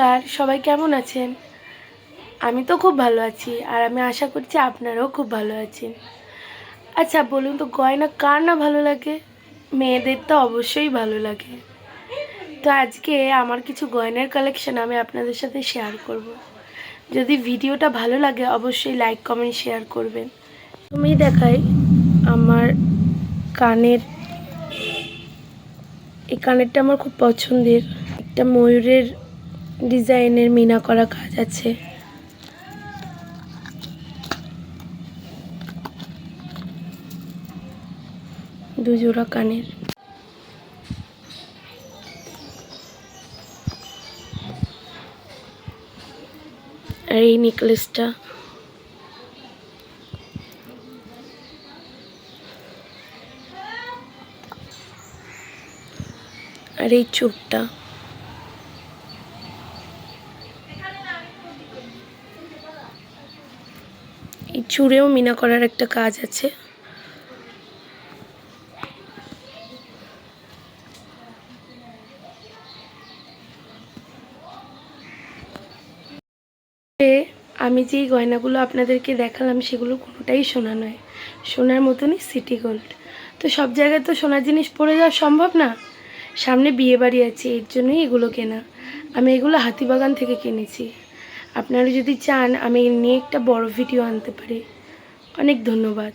কার সবাই কেমন আছেন? আমি তো খুব ভালো আছি, আর আমি আশা করছি আপনারাও খুব ভালো আছেন। আচ্ছা বলুন তো, গয়না কার না ভালো লাগে? মেয়েদের তো অবশ্যই ভালো লাগে। তো আজকে আমার কিছু গয়নার কালেকশন আমি আপনাদের সাথে শেয়ার করব। যদি ভিডিওটা ভালো লাগে, অবশ্যই লাইক কমেন্ট শেয়ার করবেন। তুমি দেখাই আমার কানের, এই কানেরটা আমার খুব পছন্দের। একটা ময়ূরের ডিজাইনের মিনা করা কাজ আছে। দুজোড়া কানের। আর এই নেকলেসটা। আর এই চোখটা এই চুড়েও মিনা করার একটা কাজ আছে। আমি যেই গয়নাগুলো আপনাদেরকে দেখালাম, সেগুলো কোনোটাই সোনা নয়। সোনার মতনই সিটি গোল্ড। তো সব জায়গায় তো সোনার জিনিস পরে যাওয়া সম্ভব না? সামনে বিয়ে বাড়ি আছে, এর জন্যই এগুলো কেনা। আমি এগুলো হাতিবাগান থেকে কিনেছি। আপনারা যদি চান আমি নিয়ে একটা বড় ভিডিও আনতে পারি। অনেক ধন্যবাদ।